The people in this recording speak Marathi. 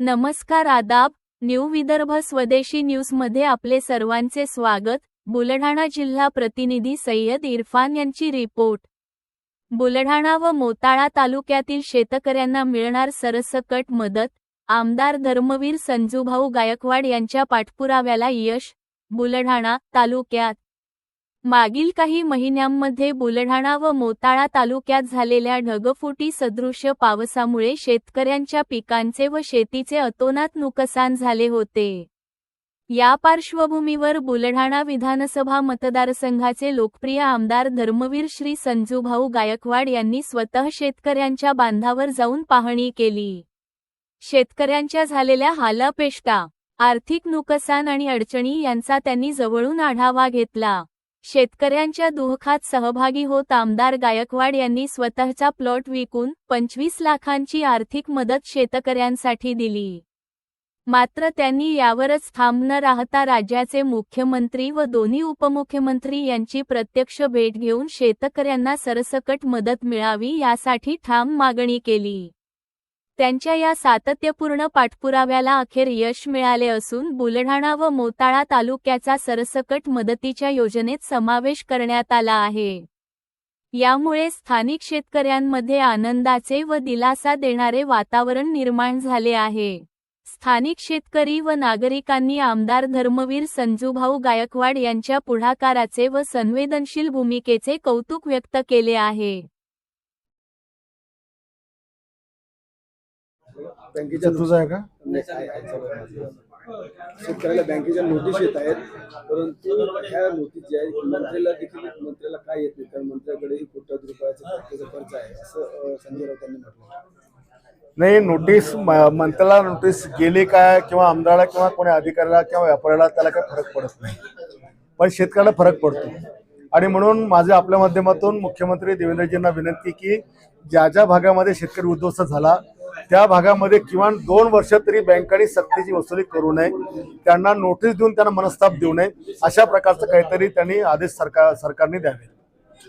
नमस्कार आदाब न्यू विदर्भ स्वदेशी न्यूजमध्ये आपले सर्वांचे स्वागत. बुलढाणा जिल्हा प्रतिनिधी सय्यद इरफान यांची रिपोर्ट. बुलढाणा व मोताळा तालुक्यातील शेतकऱ्यांना मिळणार सरसकट मदत आमदार धर्मवीर संजूभाऊ गायकवाड यांच्या पाठपुराव्याला यश बुलढाणा तालुक्यात. मागील काही महिन्यांमध्ये बुलढाणा व मोताळा तालुक्यात झालेल्या ढगफुटी सदृश्य पावसामुळे शेतकऱ्यांच्या पिकांचे व शेतीचे अतोनात नुकसान झाले होते. या पार्श्वभूमीवर बुलढाणा विधानसभा मतदारसंघाचे लोकप्रिय आमदार धर्मवीर श्री संजूभाऊ गायकवाड यांनी स्वतः शेतकऱ्यांच्या बांधावर जाऊन पाहणी केली. शेतकऱ्यांच्या झालेल्या हालापेष्टा आर्थिक नुकसान आणि अडचणी यांचा त्यांनी जवळून आढावा घेतला. शेतकऱ्यांच्या दुःखात सहभागी होत आमदार गायकवाड यांनी स्वतःचा प्लॉट विकून पंचवीस लाखांची आर्थिक मदत शेतकऱ्यांसाठी दिली. मात्र त्यांनी यावरच थांब न राहता राज्याचे मुख्यमंत्री व दोन्ही उपमुख्यमंत्री यांची प्रत्यक्ष भेट घेऊन शेतकऱ्यांना सरसकट मदत मिळावी यासाठी ठाम मागणी केली. त्यांच्या या सातत्यपूर्ण पाठपुराव्याला अखेर यश मिळाले असून बुलढाणा व मोताळा तालुक्याचा सरसकट मदतीच्या योजनेत समावेश करण्यात आला आहे. यामुळे स्थानिक शेतकऱ्यांमध्ये आनंदाचे व दिलासा देणारे वातावरण निर्माण झाले आहे. स्थानिक शेतकरी व नागरिकांनी आमदार धर्मवीर संजूभाऊ गायकवाड यांच्या पुढाकाराचे व संवेदनशील भूमिकेचे कौतुक व्यक्त केले आहे. बँकेच्या तुझं आहे का? माझं. शेतकऱ्याला बँकेच्या नोटीस येत आहेत परंतु ह्या नोटीस ज्या आहेत मंत्र्याला देखील मंत्र्याला काय येत नाही कारण मंत्र्याकडेही कोट्यावधी रुपयाचा खर्च आहे असं संजय राऊत यांनी म्हटलं नाही नोटीस मंत्र्याला नोटीस गेली काय किंवा आमदाराला किंवा कोणी अधिकाऱ्याला किंवा व्यापाऱ्याला त्याला काही फरक पडत नाही. पण शेतकऱ्याला फरक पडतो. आणि म्हणून माझ्या आपल्या माध्यमातून मुख्यमंत्री देवेंद्रजींना विनंती की ज्या ज्या भागामध्ये शेतकरी उद्ध्वस्त झाला त्या भागामध्ये किमान दोन वर्ष तरी बँकांनी सक्तीची वसुली करू नये. त्यांना नोटीस देऊन त्यांना मनस्ताप देऊ नये. अशा प्रकारचं काहीतरी त्यांनी आदेश सरकार सरकारने द्यावे